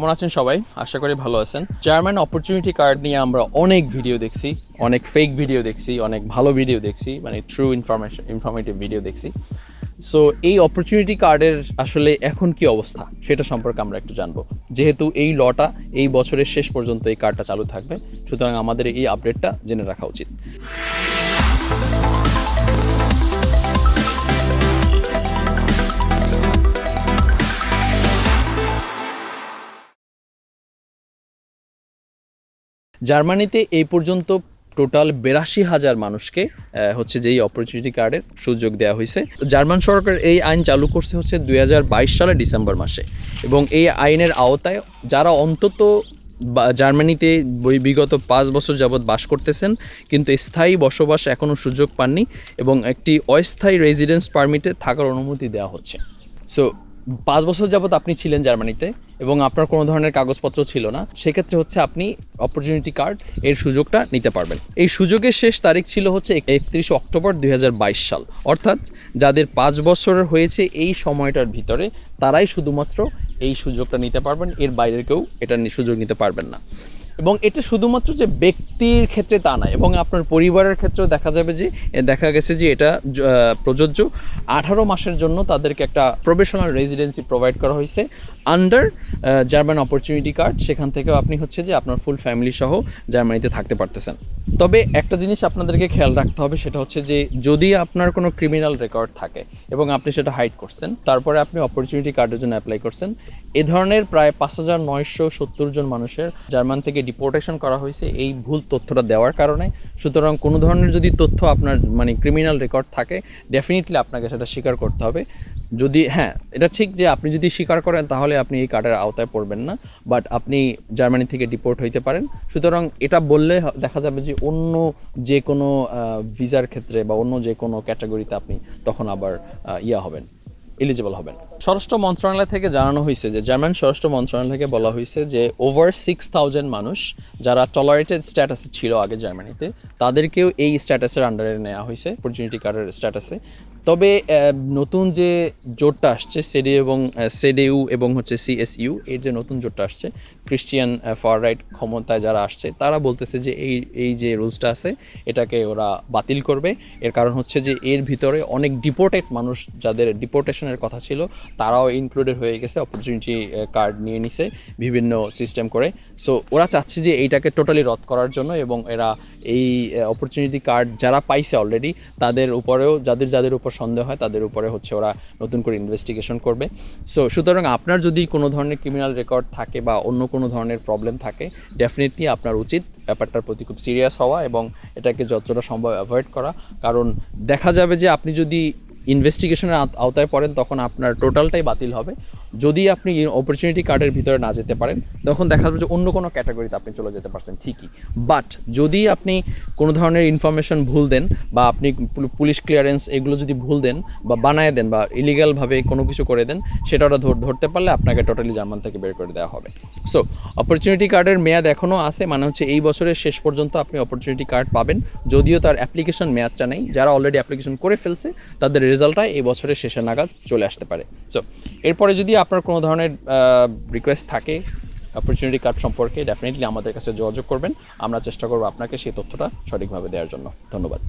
কেমন আছেন সবাই? আশা করি ভালো আছেন। চেয়ারম্যান অপরচুনিটি কার্ড নিয়ে আমরা অনেক ভিডিও দেখছি, অনেক ফেক ভিডিও দেখছি, অনেক ভালো ভিডিও দেখছি মানে ট্রু ইনফরমেশন ইনফরমেটিভ ভিডিও দেখছি। সো এই অপরচুনিটি কার্ডের আসলে এখন কি অবস্থা, সেটা সম্পর্কে আমরা একটু জানব। যেহেতু এই লটা এই বছরের শেষ পর্যন্ত এই কার্ডটা চালু থাকবে, সুতরাং আমাদের এই আপডেটটা জেনে রাখা উচিত। জার্মানিতে এই পর্যন্ত টোটাল বেরাশি হাজার মানুষকে হচ্ছে যে এই অপরচুনিটি কার্ডের সুযোগ দেওয়া হয়েছে। জার্মান সরকার এই আইন চালু করছে হচ্ছে দুই সালে ডিসেম্বর মাসে। এবং এই আইনের আওতায় যারা অন্তত জার্মানিতে বিগত পাঁচ বছর যাবৎ বাস করতেছেন, কিন্তু স্থায়ী বসবাস এখনও সুযোগ পাননি এবং একটি অস্থায়ী রেজিডেন্স পারমিটে থাকার অনুমতি দেওয়া হচ্ছে। সো পাঁচ বছর যাবৎ আপনি ছিলেন জার্মানিতে এবং আপনার কোনো ধরনের কাগজপত্র ছিল না, সেক্ষেত্রে হচ্ছে আপনি অপরচুনিটি কার্ড এর সুযোগটা নিতে পারবেন। এই সুযোগের শেষ তারিখ ছিল হচ্ছে একত্রিশ অক্টোবর দুই হাজার বাইশ সাল। অর্থাৎ যাদের পাঁচ বছরের হয়েছে এই সময়টার ভিতরে, তারাই শুধুমাত্র এই সুযোগটা নিতে পারবেন, এর বাইরে কেউ এটা সুযোগ নিতে পারবেন না। এবং এটা শুধুমাত্র যে ব্যক্তির ক্ষেত্রে তা না এবং আপনার পরিবারের ক্ষেত্রেও দেখা যাবে যে দেখা গেছে যে এটা প্রযোজ্য। আঠারো মাসের জন্য তাদেরকে একটা প্রফেশনাল রেজিডেন্সি প্রোভাইড করা হয়েছে আন্ডার জার্মান অপরচুনিটি কার্ড সেখান থেকেও আপনি হচ্ছে যে আপনার ফুল ফ্যামিলি সহ জার্মানিতে থাকতে পারতেছেন। তবে একটা জিনিস আপনাদেরকে খেয়াল রাখতে হবে, সেটা হচ্ছে যে যদি আপনার কোনো ক্রিমিনাল রেকর্ড থাকে এবং আপনি সেটা হাইড করছেন, তারপরে আপনি অপরচুনিটি কার্ডের জন্য অ্যাপ্লাই করছেন, এ ধরনের প্রায় পাঁচ হাজার নয়শো সত্তর জন মানুষের জার্মান থেকে ডিপোর্টেশন করা হয়েছে, এই ভুল তথ্যটা দেওয়ার কারণে। সুতরাং কোনো ধরনের যদি তথ্য আপনার মানে ক্রিমিনাল রেকর্ড থাকে ডেফিনেটলি আপনাকে সেটা স্বীকার করতে হবে। যদি হ্যাঁ এটা ঠিক যে আপনি যদি স্বীকার করেন, তাহলে আপনি এই কার্ডের আওতায় পড়বেন না। বাট আপনি জার্মানি থেকে ডিপোর্ট হইতে পারেন। সুতরাং এটা বললে দেখা যাবে যে অন্য যে কোনো ভিসার ক্ষেত্রে বা অন্য যে কোনো ক্যাটাগরিতে আপনি তখন আবার ইয়া হবেন। এলিজিবল হবেন। স্বরাষ্ট্র মন্ত্রণালয় থেকে জানানো হয়েছে যে জার্মান স্বরাষ্ট্র মন্ত্রণালয় থেকে বলা হয়েছে যে ওভার সিক্স থাউজেন্ড মানুষ যারা টলারেটেড স্ট্যাটাসে ছিল আগে জার্মানিতে, তাদেরকেও এই স্ট্যাটাসের আন্ডারে নেওয়া হয়েছে অপরচুনিটি কার্ডের স্ট্যাটাসে তবে নতুন যে জোটটা আসছে সেডি এবং সেডিউ এবং হচ্ছে সিএসইউ এর যে নতুন জোটটা আসছে ক্রিশ্চিয়ান ফর রাইট ক্ষমতায় যারা আসছে, তারা বলতেছে যে এই এই যে রুলসটা আছে, এটাকে ওরা বাতিল করবে। এর কারণ হচ্ছে যে এর ভিতরে অনেক ডিপোর্টেড মানুষ যাদের ডিপোর্টেশনের কথা ছিল, তারাও ইনক্লুডেড হয়ে গেছে অপরচুনিটি কার্ড নিয়ে নিছে, বিভিন্ন সিস্টেম করে। সো ওরা চাচ্ছে যে এইটাকে টোটালি রদ করার জন্য এবং এরা এই অপরচুনিটি কার্ড যারা পাইছে অলরেডি তাদের উপরেও, যাদের যাদের উপর সন্দেহ হয়, তাদের উপরে হচ্ছে ওরা নতুন করে ইনভেস্টিগেশন করবে। সো সুতরাং আপনার যদি কোনো ধরনের ক্রিমিনাল রেকর্ড থাকে বা অন্য কোনো ধরনের প্রবলেম থাকে ডেফিনেটলি আপনার উচিত ব্যাপারটার প্রতি খুব সিরিয়াস হওয়া এবং এটাকে যতটা সম্ভব অ্যাভয়েড করা। কারণ দেখা যাবে যে আপনি যদি ইনভেস্টিগেশনের আওতায় পড়েন তখন আপনার টোটালটাই বাতিল হবে। যদি আপনি অপরচুনিটি কার্ডের ভিতরে না যেতে পারেন, তখন দেখা যাবে যে অন্য কোনো ক্যাটাগরিতে আপনি চলে যেতে পারছেন, ঠিকই। বাট যদি আপনি কোনো ধরনের ইনফরমেশন ভুল দেন বা আপনি পুলিশ ক্লিয়ারেন্স এগুলো যদি ভুল দেন বা বানায় দেন বা ইলিগালভাবে কোনো কিছু করে দেন, সেটা ওরা ধরতে পারলে আপনাকে টোটালি জার্মান থেকে বের করে দেওয়া হবে। সো অপরচুনিটি কার্ডের মেয়াদ এখনও আছে মানে হচ্ছে এই বছরের শেষ পর্যন্ত আপনি অপরচুনিটি কার্ড পাবেন, যদিও তার অ্যাপ্লিকেশন মেয়াদটা নেই। যারা অলরেডি অ্যাপ্লিকেশন করে ফেলছে, তাদের রেজাল্টটা এই বছরের শেষের নাগাদ চলে আসতে পারে। সো এরপরে যদি আপনার কোনো ধরনের রিকোয়েস্ট থাকে অপরচুনিটি কার্ড সম্পর্কে ডেফিনেটলি আমাদের কাছে যোগাযোগ করবেন। আমরা চেষ্টা করব আপনাকে সেই তথ্যটা সঠিকভাবে দেওয়ার জন্য। ধন্যবাদ।